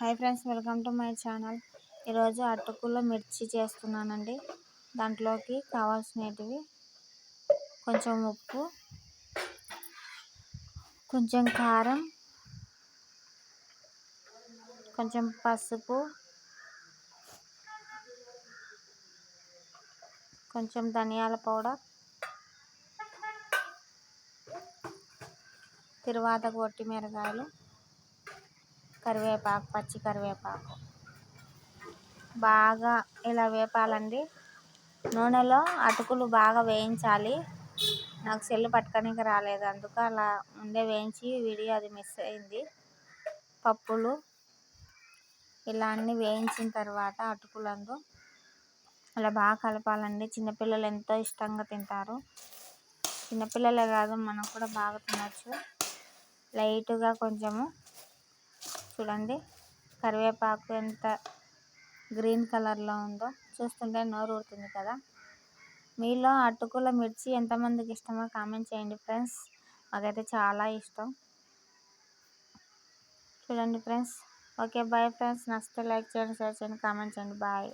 Hi friends welcome to my channel. ఈరోజు అటుకులో మిర్చి చేస్తున్నానండి. దాంట్లోకి కావాల్సినవి కొంచెం ఉప్పు కొంచెం కారం కొంచెం పసుపు కొంచెం ధనియాల పౌడర్ తిరువాత కొట్టి మిరగాయలు కరివేపాకు పచ్చి కరివేపాకు. బాగా ఇలా వేపాలండి. నూనెలో అటుకులు బాగా వేయించాలి. నాకు సెల్ పట్టుకోనికి రాలేదు అందుకు అలా ముందే వేయించి వీడియో అది మిస్ అయింది. పప్పులు ఇలా అన్నీ వేయించిన తర్వాత అటుకులందు అలా బాగా కలపాలండి. చిన్నపిల్లలు ఎంతో ఇష్టంగా తింటారు. చిన్నపిల్లలే కాదు మనం కూడా బాగా తినచ్చు. లైట్గా కొంచెము చూడండి. కరివేపాకు ఎంత గ్రీన్ కలర్లో ఉందో. చూస్తుంటే నోరు ఊరుతుంది కదా. మీలో అటుకుల మిర్చి ఎంతమందికి ఇష్టమో కామెంట్ చేయండి ఫ్రెండ్స్. మాకైతే చాలా ఇష్టం. చూడండి ఫ్రెండ్స్. Okay bye friends. నచ్చితే లైక్ చేయండి షేర్ చేయండి కామెంట్ చేయండి. బాయ్.